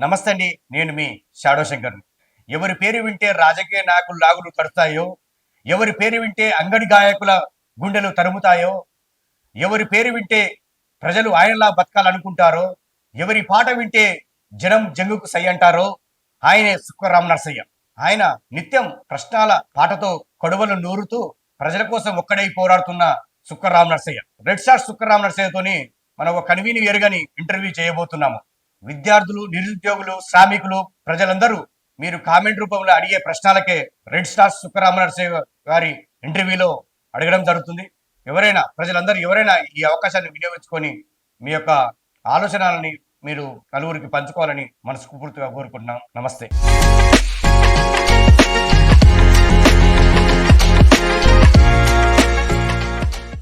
నమస్తే అండి నేను మీ షాడో శంకర్ని. ఎవరి పేరు వింటే రాజకీయ నాయకులు లాగులు కడతాయో ఎవరి పేరు వింటే అంగడి గాయకుల గుండెలు తరుముతాయో ఎవరి పేరు వింటే ప్రజలు ఆయనలా బతకాలనుకుంటారో ఎవరి పాట వింటే జనం జంగుకు సై అంటారో ఆయనే సుక్కరామ నరసయ్య. ఆయన నిత్యం ప్రశ్నల పాటతో కడువలు నూరుతూ ప్రజల కోసం ఒక్కడై పోరాడుతున్న సుక్కరామ నరసయ్య. రెడ్ స్టార్ సుక్కరామ నరసయ్యతోని మనం ఒక కన్వీని ఎరుగని ఇంటర్వ్యూ చేయబోతున్నాము. విద్యార్థులు నిరుద్యోగులు శ్రామికులు ప్రజలందరూ మీరు కామెంట్ రూపంలో అడిగే ప్రశ్నలకే రెడ్ స్టార్ సుక్కరామ గారి ఇంటర్వ్యూలో అడగడం జరుగుతుంది. ఎవరైనా ప్రజలందరూ ఎవరైనా ఈ అవకాశాన్ని వినియోగించుకొని మీ యొక్క ఆలోచనలని మీరు నలుగురికి పంచుకోవాలని మనస్ఫూర్తిగా కోరుకుంటున్నాం. నమస్తే.